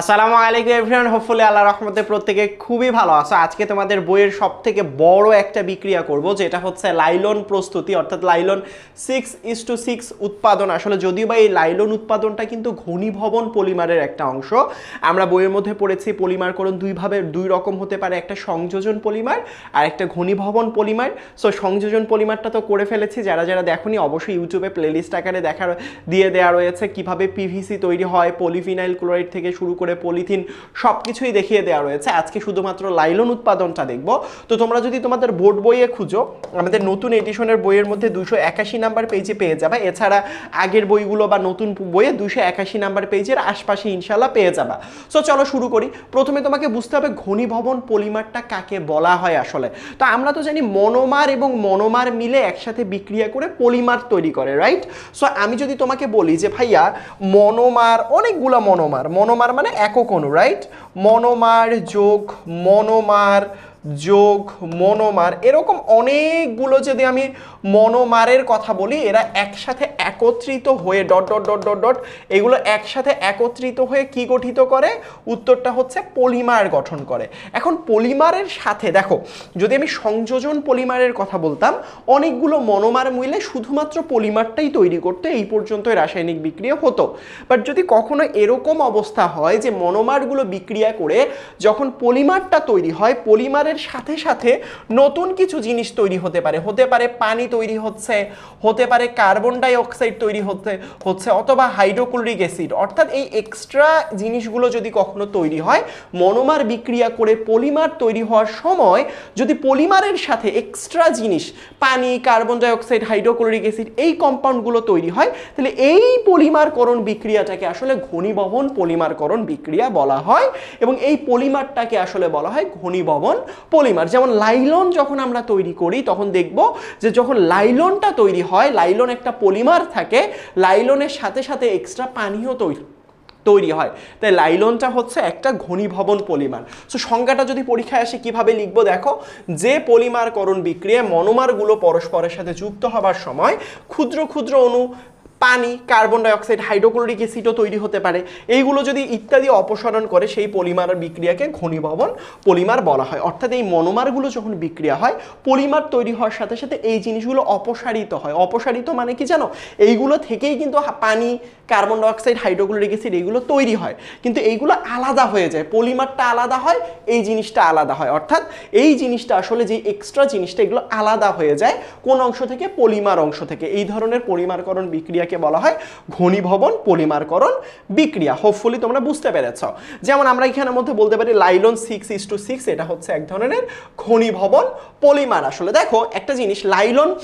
আসসালামু আলাইকুম everyone hopefully আল্লাহ রহমতে প্রত্যেকে খুবই ভালো আছো। আজকে তোমাদের বইয়ের সব থেকে বড় একটা বিক্রিয়া করব, যেটা হচ্ছে লাইলন প্রস্তুতি, অর্থাৎ nylon six is to six উৎপাদন। আসলে যদিও বা এই লাইলন উৎপাদনটা কিন্তু ঘনীভবন পলিমারের একটা অংশ, আমরা বইয়ের মধ্যে পড়েছি পলিমারকরণ দুইভাবে, দুই রকম হতে পারে, একটা সংযোজন পলিমার আর একটা ঘনীভবন পলিমার। সো সংযোজন পলিমারটা তো করে ফেলেছি, যারা যারা দেখোনি অবশ্যই ইউটিউবে প্লেলিস্ট আকারে দেখার দিয়ে দেওয়া রয়েছে, কীভাবে পিভিসি তৈরি হয় পলিফিনাইল ক্লোরাইড থেকে শুরু করে পলিথিন সব কিছুই দেখিয়ে দেওয়া রয়েছে। আজকে শুধুমাত্র লাইলন উৎপাদনটা দেখব। তো তোমরা যদি তোমাদের বোর্ড বইয়ে খুঁজো, আমাদের নতুন এডিশনের বইয়ের মধ্যে দুশো একাশি নাম্বার পেজে পেয়ে যাবে। এছাড়া আগের বইগুলো বা নতুন বইয়ে দুশো একাশি নাম্বার পেজের আশপাশে ইনশাল্লাহ পেয়ে যাবা। সো চলো শুরু করি। প্রথমে তোমাকে বুঝতে হবে ঘনীভবন পলিমারটা কাকে বলা হয় আসলে। তো আমরা তো জানি মনোমার এবং মনোমার মিলে একসাথে বিক্রিয়া করে পলিমার তৈরি করে রাইট সো আমি যদি তোমাকে বলি যে ভাইয়া, মনোমার, অনেকগুলো মনোমার। মনোমার মানে একক অণু রাইট মনোমার যোগ মনোমার যোগ, মনোমার এরকম অনেকগুলো যদি আমি মনোমারের কথা বলি, এরা একসাথে একত্রিত হয়ে dot dot dot dot dot, এগুলো একসাথে একত্রিত হয়ে কি গঠিত করে? উত্তরটা হচ্ছে পলিমার গঠন করে। এখন পলিমারের সাথে, দেখো, যদি আমি সংযোজন পলিমারের কথা বলতাম, অনেকগুলো মনোমার মিলে শুধুমাত্র পলিমারটাই তৈরি করতে এই পর্যন্ত রাসায়নিক বিক্রিয়া হতো। বাট যদি কখনো এরকম অবস্থা হয় যে মনোমারগুলো বিক্রিয়া করে যখন পলিমারটা তৈরি হয়, পলিমারের সাথে সাথে নতুন কিছু জিনিস তৈরি হতে পারে। হতে পারে পানি তৈরি হচ্ছে, হতে পারে কার্বন ডাই অক্সাইড তৈরি হতে হচ্ছে অথবা হাইড্রোক্লোরিক অ্যাসিড। অর্থাৎ এই এক্সট্রা জিনিসগুলো যদি কখনো তৈরি হয়, মনোমার বিক্রিয়া করে পলিমার তৈরি হওয়ার সময় যদি পলিমারের সাথে এক্সট্রা জিনিস, পানি, carbon dioxide hydrochloric acid এই কম্পাউন্ডগুলো তৈরি হয়, তাহলে এই পলিমারকরণ বিক্রিয়াটাকে আসলে ঘনীভবন পলিমারকরণ বিক্রিয়া বলা হয় এবং এই পলিমারটাকে আসলে বলা হয় ঘনীভবন পলিমার, যেমন লাইলন যখন আমরা তৈরি করি, তখন দেখব যে যখন লাইলনটা তৈরি হয়, লাইলন একটা পলিমার থাকে, লাইলনের সাথে সাথে এক্সট্রা পানিও তৈরি তৈরি হয়। তাই লাইলনটা হচ্ছে একটা ঘনীভবন পলিমার। সো সংজ্ঞাটা যদি পরীক্ষায় আসে, কীভাবে লিখব দেখো, যে পলিমারকরণ বিক্রিয়ায় মনোমারগুলো পরস্পরের সাথে যুক্ত হবার সময় ক্ষুদ্র ক্ষুদ্র অণু পানি কার্বন ডাইঅক্সাইড হাইড্রোক্লোরিক অ্যাসিডও তৈরি হতে পারে। এইগুলো যদি ইত্যাদি অপসারণ করে, সেই পলিমার বিক্রিয়াকে ঘনীভবন পলিমার বলা হয়। অর্থাৎ এই মনোমারগুলো যখন বিক্রিয়া হয়, পলিমার তৈরি হওয়ার সাথে সাথে এই জিনিসগুলো অপসারিত হয়। অপসারিত মানে কি জানো? এইগুলো থেকেই কিন্তু পানি কার্বন ডাইঅক্সাইড হাইড্রোক্লোরিক অ্যাসিড এইগুলো তৈরি হয়। কিন্তু এইগুলো আলাদা হয়ে যায়। পলিমারটা আলাদা হয়, এই জিনিসটা আলাদা হয়। অর্থাৎ এই জিনিসটা আসলে যে এক্সট্রা জিনিসটা, এগুলো আলাদা হয়ে যায় কোন অংশ থেকে? পলিমার অংশ থেকে। এই ধরনের পলিমারকরণ বিক্রিয়াকে বলা হয় ঘনীভবন পলিমারকরণ বিক্রিয়া। হোপফুলি তোমরা বুঝতে পেরেছ। যেমন আমরা এখানের মধ্যে বলতে পারি nylon six is to six এটা হচ্ছে এক ধরনের ঘনীভবন পলিমার। আসলে দেখো, একটা জিনিস nylon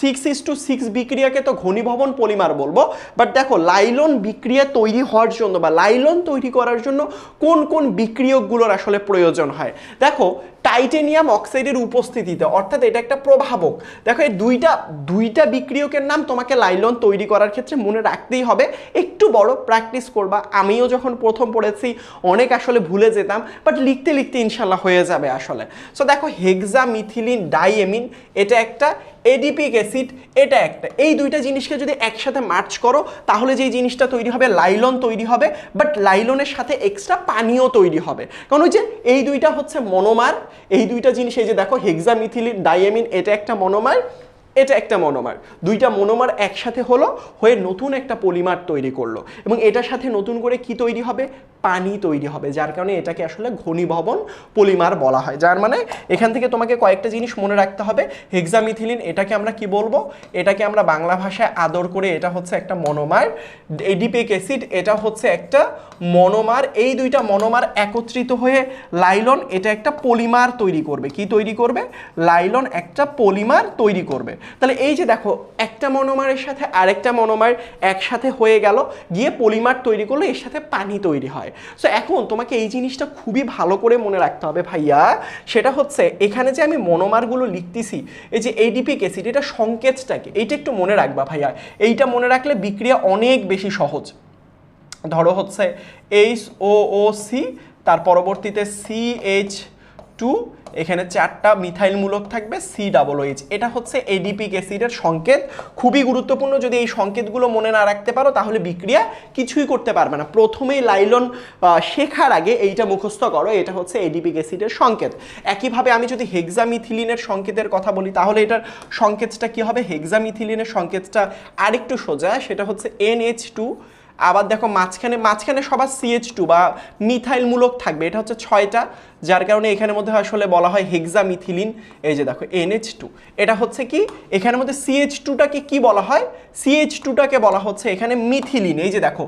six is to six বিক্রিয়াকে তো ঘনীভবন পলিমার বলব। বাট দেখো, লাইলন বিক্রিয়া তৈরি হওয়ার জন্য বা লাইলন তৈরি করার জন্য কোন কোন বিক্রিয়কগুলোর আসলে প্রয়োজন হয়? দেখো টাইটেনিয়াম অক্সাইডের উপস্থিতিতে, অর্থাৎ এটা একটা প্রভাবক দেখো, এই দুইটা দুইটা বিক্রিয়কের নাম তোমাকে লাইলন তৈরি করার ক্ষেত্রে মনে রাখতেই হবে। একটু বড় প্র্যাকটিস করবা। আমিও যখন প্রথম পড়েছি, অনেক আসলে ভুলে যেতাম, বাট লিখতে লিখতে ইনশাল্লাহ হয়ে যাবে আসলে। সো দেখো হেক্সা মিথিলিন ডাইএমিন এটা একটা এডিপিক অ্যাসিড এটা একটা। এই দুইটা জিনিসকে যদি একসাথে মার্চ করো, তাহলে যেই জিনিসটা তৈরি হবে, লাইলন তৈরি হবে বাট লাইলনের সাথে এক্সট্রা পানিও তৈরি হবে। কারণ ওই যে, এই দুইটা হচ্ছে মনোমার এই দুইটা জিনিস এই যে দেখো হেক্সামিথিলিন ডাইএমিন এটা একটা মনোমার এটা একটা মনোমার দুইটা মনোমার একসাথে হলো, হয়ে নতুন একটা পলিমার তৈরি করল। এবং এটার সাথে নতুন করে কি তৈরি হবে? পানি তৈরি হবে, যার কারণে এটাকে আসলে ঘনীভবন পলিমার বলা হয়। যার মানে এখান থেকে তোমাকে কয়েকটা জিনিস মনে রাখতে হবে। হেক্সামিথিলিন এটাকে আমরা কি বলব? এটাকে আমরা বাংলা ভাষায় আদর করে এটা হচ্ছে একটা মনোমার এডিপেক অ্যাসিড এটা হচ্ছে একটা মনোমার এই দুইটা মনোমার একত্রিত হয়ে লাইলন, এটা একটা পলিমার তৈরি করবে। কি তৈরি করবে? লাইলন একটা পলিমার তৈরি করবে। তাহলে এই যে দেখো, একটা মনোমারের সাথে আরেকটা মনোমার একসাথে হয়ে গেল, গিয়ে পলিমার তৈরি করল এর সাথে পানি তৈরি হয়। সো এখন তোমাকে এই জিনিসটা খুবই ভালো করে মনে রাখতে হবে ভাইয়া, সেটা হচ্ছে এখানে যে আমি মনোমারগুলো লিখতেছি, এই যে এডিপিক অ্যাসিড এটা সংকেতটাকে, এইটা একটু মনে রাখবা ভাইয়া, এইটা মনে রাখলে বিক্রিয়া অনেক বেশি সহজ। ধরো হচ্ছে এইচ ও ও সি তার পরবর্তীতে সি এইচ টু এখানে চারটা মিথাইল মূলক থাকবে সি ডাবল এইচ এটা হচ্ছে এডিপিক অ্যাসিডের সংকেত। খুবই গুরুত্বপূর্ণ যদি এই সংকেতগুলো মনে না রাখতে পারো, তাহলে বিক্রিয়া কিছুই করতে পারবে না। প্রথমেই লাইলন শেখার আগে এইটা মুখস্থ করো, এটা হচ্ছে এডিপিক অ্যাসিডের সংকেত। একইভাবে আমি যদি হেক্সামিথিলিনের সংকেতের কথা বলি, তাহলে এটার সংকেতটা কি হবে? হেক্সামিথিলিনের সংকেতটা আরেকটু সোজা, সেটা হচ্ছে এনএইচ টু আবার দেখো মাঝখানে মাঝখানে সবার সিএইচ টু বা মিথাইল মূলক থাকবে, এটা হচ্ছে ছয়টা। যার কারণে এখানের মধ্যে আসলে বলা হয় হেক্সামিথিলিন এই যে দেখো এনএইচ টু এটা হচ্ছে কি? এখানের মধ্যে সিএইচ টুটাকে কি বলা হয়? সিএইচ টুটাকে বলা হচ্ছে এখানে মিথিলিন এই যে দেখো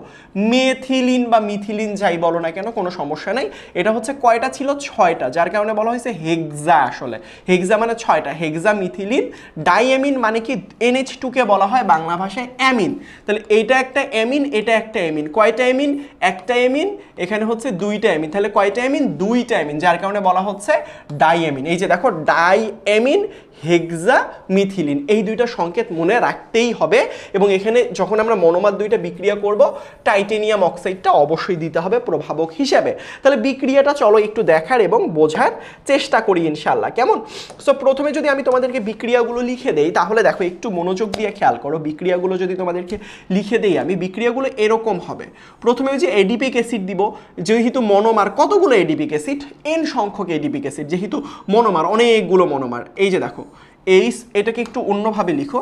মেথিলিন বা মিথিলিন যাই বলো না কেন, কোনো সমস্যা নাই। এটা হচ্ছে কয়টা ছিল? ছয়টা। যার কারণে বলা হয়েছে হেক্সা আসলে। হেক্সা মানে ছয়টা। হেক্সা মিথিলিন ডাইএমিন মানে কি? এনএইচ টুকে বলা হয় বাংলা ভাষায় অ্যামিন তাহলে এইটা একটা অ্যামিন এটা একটা অ্যামিন কয়টা অ্যামিন একটা অ্যামিন এখানে হচ্ছে দুইটা অ্যামিন তাহলে কয়টা অ্যামিন দুইটা অ্যামিন যার কারণে বলা হচ্ছে ডাইএমিন এই যে দেখো ডাইএমিন হেক্সা মিথিলিন। এই দুইটা সংকেত মনে রাখতেই হবে এবং এখানে যখন আমরা মনোমার দুইটা বিক্রিয়া করব, টাইটেনিয়াম অক্সাইডটা অবশ্যই দিতে হবে প্রভাবক হিসেবে। তাহলে বিক্রিয়াটা চলো একটু দেখার এবং বোঝার চেষ্টা করি ইনশাল্লাহ কেমন? সো প্রথমে যদি আমি তোমাদেরকে বিক্রিয়াগুলো লিখে দেই, তাহলে দেখো একটু মনোযোগ দিয়ে খেয়াল করো। বিক্রিয়াগুলো যদি তোমাদেরকে লিখে দেই আমি, বিক্রিয়াগুলো এরকম হবে। প্রথমে ওই যে এডিপিক অ্যাসিড দিব, যেহেতু মনোমার, কতগুলো এডিপিক অ্যাসিড? এন সংখ্যক এডিপিক অ্যাসিড, যেহেতু মনোমার, অনেকগুলো মনোমার। এই যে দেখো এইচ এটাকে একটু অন্যভাবে লিখো।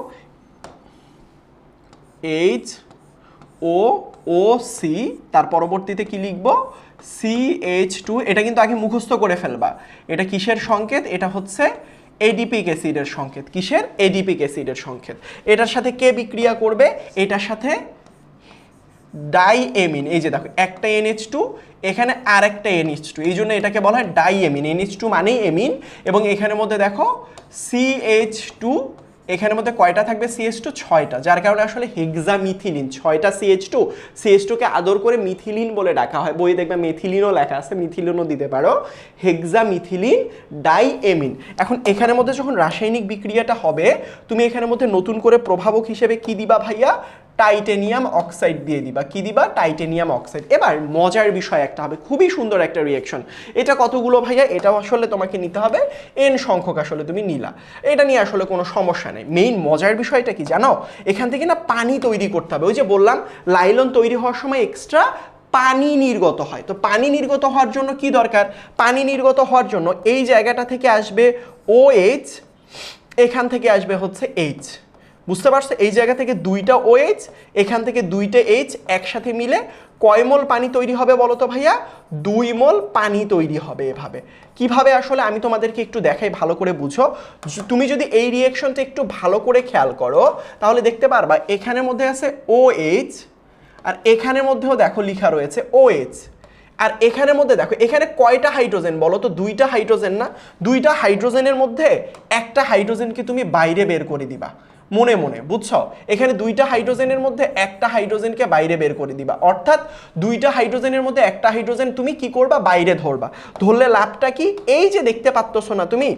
এইচ ও ও সি তার পরবর্তীতে কি লিখব? সি এইচ টু এটা কিন্তু আগে মুখস্থ করে ফেলবা। এটা কিসের সংকেত? এটা হচ্ছে এডিপিক অ্যাসিডের সংকেত। কিসের? এডিপিক অ্যাসিডের সংকেত। এটার সাথে কে বিক্রিয়া করবে? এটার সাথে ডাইএমিন এই যে দেখো, একটা এনএইচ টু এখানে আর একটা এনএইচ টু এই জন্য এটাকে বলা হয় ডাইএমিন এনএইচ টু মানেই এমিন এবং এখানের মধ্যে দেখো সিএইচ টু এখানের মধ্যে কয়টা থাকবে? সিএস টু ছয়টা, যার কারণে আসলে হেক্সা মিথিলিন ছয়টা সিএইচ টু সিএইচ টুকে আদর করে মিথিলিন বলে ডাকা হয়। বই দেখবে মিথিলিনও লেখা আছে মিথিলিনও দিতে পারো। হেক্সা মিথিলিন ডাইএমিন এখন এখানের মধ্যে যখন রাসায়নিক বিক্রিয়াটা হবে, তুমি এখানের মধ্যে নতুন করে প্রভাবক হিসেবে কি দিবা ভাইয়া? টাইটেনিয়াম অক্সাইড দিয়ে দিবা। কি দিবা? Titanium oxide. এবার মজার বিষয় একটা হবে, খুবই সুন্দর একটা রিয়াকশন এটা কতগুলো ভাইয়া? এটাও আসলে তোমাকে নিতে হবে। এন সংখ্যক আসলে তুমি নিলা। এটা নিয়ে আসলে কোনো সমস্যা নেই। মেইন মজার বিষয়টা কি জানো? এখান থেকে না পানি তৈরি করতে হবে। ওই যে বললাম, লাইলন তৈরি হওয়ার সময় এক্সট্রা পানি নির্গত হয়। তো পানি নির্গত হওয়ার জন্য কি দরকার? পানি নির্গত হওয়ার জন্য এই জায়গাটা থেকে আসবে ও এইচ এখান থেকে আসবে হচ্ছে এইচ বুঝতে পারছ? এই জায়গা থেকে দুইটা ও এইচ এখান থেকে দুইটা এইচ একসাথে মিলে কয় মোল পানি তৈরি হবে বলো তো ভাইয়া? দুই মোল পানি তৈরি হবে এভাবে। কীভাবে আসলে আমি তোমাদেরকে একটু দেখাই, ভালো করে বুঝো। তুমি যদি এই রিয়েকশনটা একটু ভালো করে খেয়াল করো, তাহলে দেখতে পারবা, এখানের মধ্যে আছে ও এইচ আর এখানের মধ্যেও দেখো লেখা রয়েছে ও এইচ আর এখানের মধ্যে দেখো, এখানে কয়টা হাইড্রোজেন বলো তো? দুইটা হাইড্রোজেন না? দুইটা হাইড্রোজেনের মধ্যে একটা হাইড্রোজেনকে তুমি বাইরে বের করে দিবা। মনে মনে, বুঝছ? এখানে দুইটা হাইড্রোজেনের মধ্যে একটা হাইড্রোজেনকে বাইরে বের করে দিবা। অর্থাৎ দুইটা হাইড্রোজেনের মধ্যে একটা হাইড্রোজেন তুমি কি করবা? বাইরে ধরবা। ধরলে লাভটা কি? এই যে দেখতে পাচ্ছ না তুমি,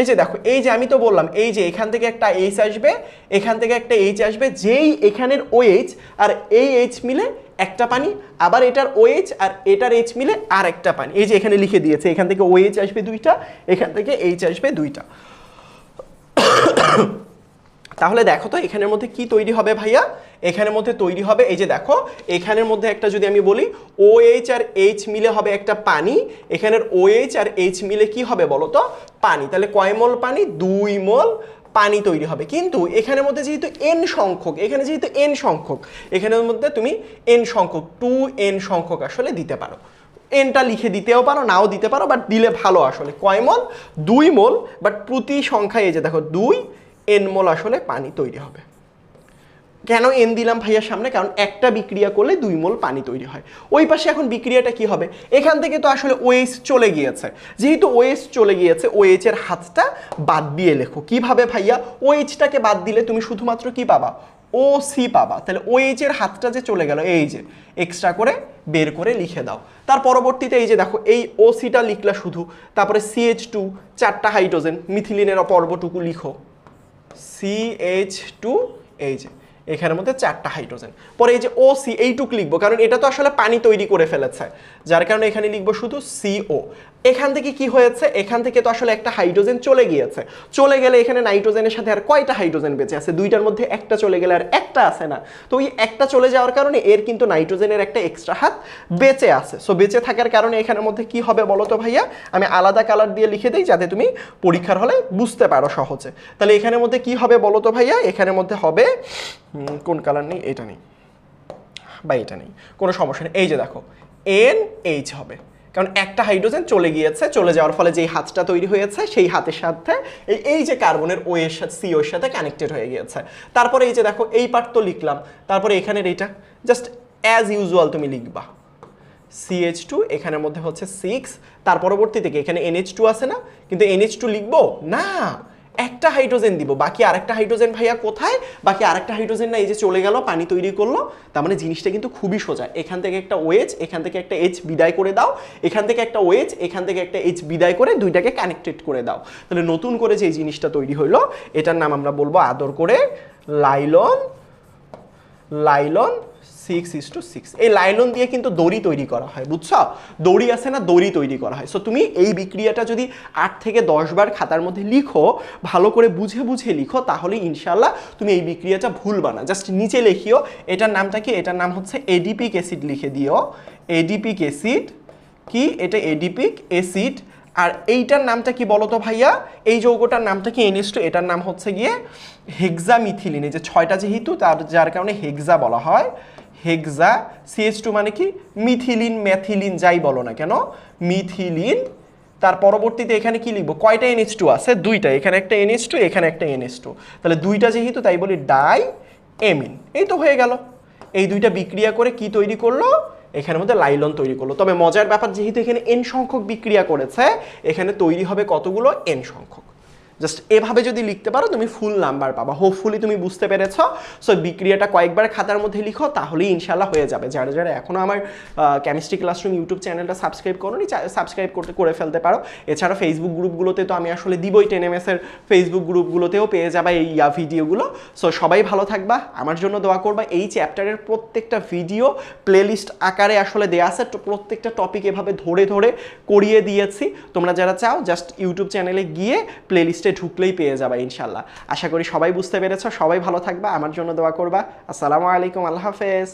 এই যে দেখো, এই যে আমি তো বললাম, এই যে এখান থেকে একটা এইচ আসবে, এখান থেকে একটা এইচ আসবে, যেই এখানের ও এইচ আর এই এইচ মিলে একটা পানি, আবার এটার ওএইচ আর এটার এইচ মিলে আর একটা পানি। এই যে এখানে লিখে দিয়েছে, এখান থেকে ওএইচ আসবে দুইটা, এখান থেকে এইচ আসবে দুইটা। তাহলে দেখো তো, এখানের মধ্যে কি তৈরি হবে ভাইয়া? এখানের মধ্যে তৈরি হবে, এই যে দেখো, এখানের মধ্যে একটা যদি আমি বলি ও এইচ আর এইচ মিলে হবে একটা পানি। এখানের ও এইচ আর এইচ মিলে কি হবে বলো তো? পানি। তাহলে কয় মোল পানি? দুই মোল পানি তৈরি হবে। কিন্তু এখানের মধ্যে যেহেতু এন সংখ্যক, এখানে যেহেতু এন সংখ্যক, এখানের মধ্যে তুমি এন সংখ্যক টু এন সংখ্যক আসলে দিতে পারো। এনটা লিখে দিতেও পারো, নাও দিতে পারো বাট দিলে ভালো আসলে। কয় মোল? দুই মোল বাট প্রতি সংখ্যায় এই যে দেখো, দুই এন মোল আসলে পানি তৈরি হবে। কেন এন দিলাম ভাইয়ার সামনে? কারণ একটা বিক্রিয়া করলে দুই মোল পানি তৈরি হয়। ওই পাশে এখন বিক্রিয়াটা কি হবে? এখান থেকে তো আসলে ওএস চলে গিয়েছে। যেহেতু ওএস চলে গিয়েছে ওএইচ এর হাতটা বাদ দিয়ে লেখো। কীভাবে ভাইয়া? ওএইচটাকে বাদ দিলে তুমি শুধুমাত্র কি পাবা? ও সি পাবা। তাহলে ওএইচ এর হাতটা যে চলে গেল, এই যে এক্সট্রা করে বের করে লিখে দাও। তার পরবর্তীতে এই যে দেখো, এই ও সিটা লিখলা শুধু, তারপরে সিএইচ টু চারটা হাইড্রোজেন মিথিলিনের পর্বটুকু লিখো। সিএইচ টু এখানের মধ্যে চারটা হাইড্রোজেন। পরে এই যে ও সি এইটুক লিখব, কারণ এটা তো আসলে পানি তৈরি করে ফেলেছে। যার কারণে এখানে লিখব শুধু সিও এখান থেকে কি হয়েছে? এখান থেকে তো আসলে একটা হাইড্রোজেন চলে গিয়েছে। চলে গেলে এখানে নাইট্রোজেনের সাথে আর কয়টা হাইড্রোজেন বেঁচে আছে? দুইটার মধ্যে একটা চলে গেলে আর একটা আছে না। তো ওই একটা চলে যাওয়ার কারণে এর কিন্তু নাইট্রোজেনের একটা এক্সট্রা হাত বেঁচে আছে। সো বেঁচে থাকার কারণে এখানের মধ্যে কি হবে বলো তো ভাইয়া? আমি আলাদা কালার দিয়ে লিখে দিই যাতে তুমি পরীক্ষার হলে বুঝতে পারো সহজে। তাহলে এখানের মধ্যে কি হবে বলো তো ভাইয়া? এখানের মধ্যে হবে কোন কালার নেই? এটা নেই। বা এটা নেই। কোনো সমস্যা নেই। এই যে দেখো এন এইচ হবে। কারণ একটা হাইড্রোজেন চলে গিয়েছে, চলে যাওয়ার ফলে যেই হাতটা তৈরি হয়েছে, সেই হাতের সাথে এই এই যে কার্বনের ও এর সাথে সি ওর সাথে কানেক্টেড হয়ে গিয়েছে। তারপরে এই যে দেখো, এই পার্ট তো লিখলাম। তারপরে এখানের এইটা জাস্ট অ্যাজ ইউজুয়াল তুমি লিখবা। সিএইচ টু এখানের মধ্যে হচ্ছে সিক্স তার পরবর্তী থেকে এখানে এনএইচ টু আছে না? কিন্তু এনএইচ টু লিখব? না! একটা হাইড্রোজেন দিব। বাকি আরেকটা হাইড্রোজেন ভাইয়া কোথায়? বাকি আরেকটা হাইড্রোজেন না এই যে চলে গেল, পানি তৈরি করল। তার মানে জিনিসটা কিন্তু খুবই সোজা। এখান থেকে একটা ওয়েজ এখান থেকে একটা এইচ বিদায় করে দাও। এখান থেকে একটা ওয়েজ এখান থেকে একটা এইচ বিদায় করে দুইটাকে কানেক্টেড করে দাও। তাহলে নতুন করে যে জিনিসটা তৈরি হইল, এটার নাম আমরা বলব আদর করে nylon nylon six is to six এই লাইলন দিয়ে কিন্তু দড়ি তৈরি করা হয়, বুঝছ? দড়ি আছে না, দড়ি তৈরি করা হয়। সো তুমি এই বিক্রিয়াটা যদি আট থেকে দশ বার খাতার মধ্যে লিখো, ভালো করে বুঝে বুঝে লিখো তাহলে ইনশাল্লাহ তুমি এই বিক্রিয়াটা ভুলবা না। জাস্ট নিচে লিখিও, এটার নামটা কি? এটার নাম হচ্ছে এডিপিক অ্যাসিড লিখে দিও। এডিপিক অ্যাসিড কি? এটা এডিপিক অ্যাসিড। আর এইটার নামটা কি বলো তো ভাইয়া? এই যৌগটার নামটা কি? এনএস টু এটার নাম হচ্ছে গিয়ে হেক্সা মিথিলিন এই যে ছয়টা যেহেতু, তার যার কারণে হেক্সা বলা হয়। হেক্সা সিএস টু মানে কি? মিথিলিন, ম্যাথিলিন, যাই বলো না কেন? মিথিলিন, তার পরবর্তীতে এখানে কি লিখব? কয়টা এনএস টু আছে? দুইটা। এখানে একটা এনএস টু এখানে একটা এনএস টু তাহলে দুইটা যেহেতু, তাই বলি ডাই এমিন এই তো হয়ে গেল। এই দুইটা বিক্রিয়া করে কি তৈরি করল? এখানের মধ্যে লাইলন তৈরি করল। তবে মজার ব্যাপার, যেহেতু এখানে এন সংখ্যক বিক্রিয়া করেছে, এখানে তৈরি হবে কতগুলো এন সংখ্যক? জাস্ট এভাবে যদি লিখতে পারো, তুমি ফুল নাম্বার পাবা। হোপফুলি তুমি বুঝতে পেরেছ। সো বিক্রিয়াটা কয়েকবার খাতার মধ্যে লিখো, তাহলেই ইনশাল্লাহ হয়ে যাবে। যারা যারা এখনও আমার কেমিস্ট্রি ক্লাসরুম ইউটিউব চ্যানেলটা সাবস্ক্রাইব করোনি সাবস্ক্রাইব করতে, করে ফেলতে পারো। এছাড়া ফেসবুক গ্রুপগুলোতে তো আমি আসলে দিবই টেন এর ফেসবুক গ্রুপগুলোতেও পেয়ে যাবে এই ইয়া ভিডিওগুলো সো সবাই ভালো থাকবা, আমার জন্য দোয়া করবা। এই চ্যাপ্টারের প্রত্যেকটা ভিডিও প্লেলিস্ট আকারে আসলে দেয়া আছে। প্রত্যেকটা টপিক এভাবে ধরে ধরে করিয়ে দিয়েছি। তোমরা যারা চাও জাস্ট ইউটিউব চ্যানেলে গিয়ে প্লেলিস্টে ঢুকলেই পেয়ে যাবা ইনশাল্লাহ আশা করি সবাই বুঝতে পেরেছ, সবাই ভালো থাকবা, আমার জন্য দোয়া করবা। আসসালামু আলাইকুম, আল্লাহ হাফেজ।